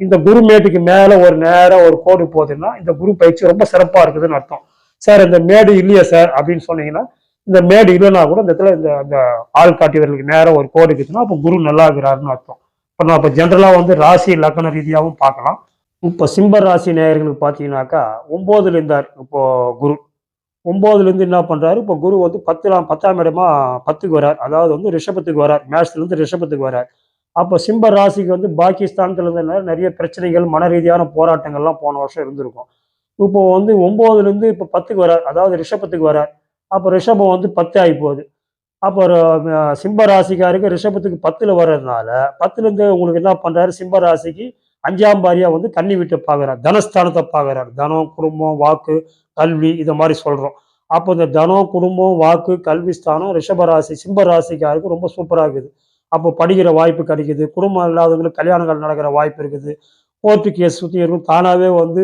இந்த குரு மேட்டுக்கு மேல ஒரு நேரம் ஒரு கோடு போகுதுன்னா இந்த குரு பயிற்சி ரொம்ப சிறப்பா இருக்குதுன்னு அர்த்தம். சார் இந்த மேடு இல்லையா சார் அப்படின்னு சொன்னீங்கன்னா இந்த மேடு இல்லைன்னா கூட இந்த இடத்துல இந்த அந்த ஆள் காட்டியவர்களுக்கு நேரம் ஒரு கோடு இருக்குதுன்னா அப்போ குரு நல்லா இருக்கிறாருன்னு அர்த்தம். இப்போ நான் இப்போ ஜென்ரலாக வந்து ராசி லக்கண ரீதியாகவும் பார்க்கலாம். இப்போ சிம்ப ராசி நேயர்களுக்கு பார்த்தீங்கன்னாக்கா ஒம்போதுல இருந்தார் இப்போ குரு. ஒம்போதுலேருந்து என்ன பண்றாரு? இப்போ குரு வந்து பத்துலாம் பத்தாம் இடமா பத்துக்கு வரார். அதாவது வந்து ரிஷபத்துக்கு வரார். மேஷத்துல இருந்து ரிஷபத்துக்கு வரார். அப்போ சிம்ப ராசிக்கு வந்து பாகிஸ்தானத்துல இருந்தனால நிறைய பிரச்சனைகள் மன ரீதியான போராட்டங்கள்லாம் போன வருஷம் இருந்திருக்கும். இப்போ வந்து ஒம்போதுலேருந்து இப்போ பத்துக்கு வரார் அதாவது ரிஷபத்துக்கு வரார் அப்போ ரிஷபம் வந்து பத்து ஆகி போகுது. அப்போ சிம்ப ராசிக்காருக்கு ரிஷபத்துக்கு பத்துல வர்றதுனால பத்துல இருந்து உங்களுக்கு என்ன பண்றாரு? சிம்ப ராசிக்கு அஞ்சாம் பாரியா வந்து கண்ணி வீட்டை பார்க்குறார் தனஸ்தானத்தை பார்க்குறாரு தனம் குடும்பம் வாக்கு கல்வி இதை மாதிரி சொல்றோம். அப்போ இந்த தனம் குடும்பம் வாக்கு கல்வி ஸ்தானம் ரிஷப ராசி ராசிக்காருக்கு ரொம்ப சூப்பராக இருக்குது. அப்போ படிக்கிற வாய்ப்பு கிடைக்குது. குடும்பம் இல்லாதவங்களுக்கு கல்யாணங்கள் நடக்கிற வாய்ப்பு இருக்குது. கோர்ட்டு கேஸ் சுற்றி இருக்கும் தானாகவே வந்து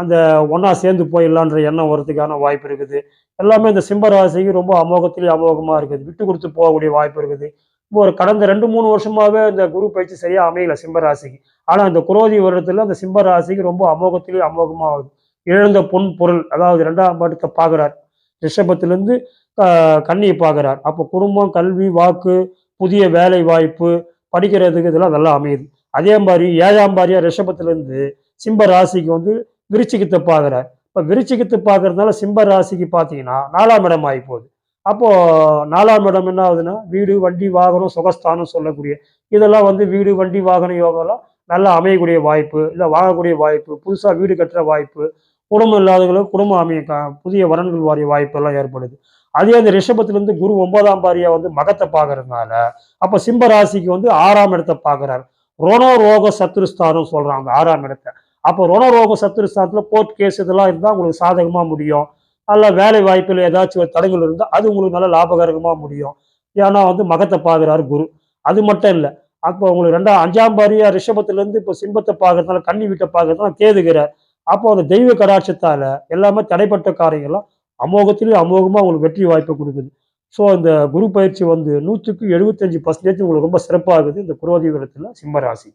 அந்த ஒன்றா சேர்ந்து போயிடலான்ற எண்ணம் வரதுக்கான வாய்ப்பு இருக்குது. எல்லாமே இந்த சிம்பராசிக்கு ரொம்ப அமோகத்திலேயே அமோகமாக இருக்குது. விட்டு கொடுத்து போகக்கூடிய வாய்ப்பு இருக்குது. இப்போ ஒரு கடந்த ரெண்டு மூணு வருஷமாகவே இந்த குரு பயிற்சி சரியாக அமையல சிம்பராசிக்கு ஆனால் இந்த குரோதி வருடத்தில் அந்த சிம்பராசிக்கு ரொம்ப அமோகத்திலேயே அமோகமாக ஆகுது. இழந்த பொன் பொருள் அதாவது ரெண்டாம் பாட்டத்தை பார்க்குறார். ரிஷபத்திலேருந்து கண்ணியை பார்க்குறார். அப்போ குடும்பம் கல்வி வாக்கு புதிய வேலை வாய்ப்பு படிக்கிறதுக்கு இதெல்லாம் நல்லா அமையுது. அதே மாதிரி ஏழாம் பாரியா ரிஷபத்திலேருந்து சிம்ப ராசிக்கு வந்து விருச்சிகத்தை பார்க்குறார். இப்போ விருச்சிகத்தை பார்க்குறதுனால சிம்ப ராசிக்கு பார்த்தீங்கன்னா நாலாம் இடம் ஆகி போகுது அப்போது நாலாம் இடம் என்ன ஆகுதுன்னா வீடு வண்டி வாகனம் சுகஸ்தானம் சொல்லக்கூடிய இதெல்லாம் வந்து வீடு வண்டி வாகன யோகம்லாம் நல்லா அமையக்கூடிய வாய்ப்பு இல்லை வாங்கக்கூடிய வாய்ப்பு புதுசாக வீடு கட்டுற வாய்ப்பு குடும்பம் இல்லாதவங்களுக்கு குடும்பம் அமைய புதிய வரன்கள் வாரிய வாய்ப்பெல்லாம் ஏற்படுது. அதே அந்த ரிஷபத்திலிருந்து குரு ஒன்பதாம் பாரியா வந்து மகத்தை பார்க்கறதுனால அப்போ சிம்ப ராசிக்கு வந்து ஆறாம் இடத்தை பார்க்குறாரு. ரோனோ ரோக சத்துருஸ்தானம் சொல்றாங்க ஆறாம் இடத்தை. அப்போ ரோனோ ரோக சத்துருஸ்தானத்துல கோர்ட் கேஸ் இதெல்லாம் இருந்தால் உங்களுக்கு சாதகமா முடியும். நல்ல வேலை வாய்ப்பில் ஏதாச்சும் ஒரு தடங்கள் இருந்தால் அது உங்களுக்கு நல்ல லாபகரகமாக முடியும். ஏன்னா வந்து மகத்தை பார்க்குறாரு குரு. அது மட்டும் இல்லை அப்போ உங்களுக்கு ரெண்டாம் அஞ்சாம் பாரியா ரிஷபத்திலேருந்து இப்போ சிம்பத்தை பார்க்கறதுனால கண்ணி வீட்டை பார்க்கறதுனால கேதுகிறார் அப்போ அந்த தெய்வ கடாட்சத்தால் எல்லாமே தடைப்பட்ட காரியங்கள்லாம் அமோகத்திலேயே அமோகமாக உங்களுக்கு வெற்றி வாய்ப்பை கொடுக்குது. ஸோ இந்த குரு பயிற்சி வந்து நூற்றுக்கு எழுபத்தஞ்சு பர்சன்டேஜ் உங்களுக்கு ரொம்ப சிறப்பாகுது. இந்த குரோதி விதத்தில் சிம்ம ராசி.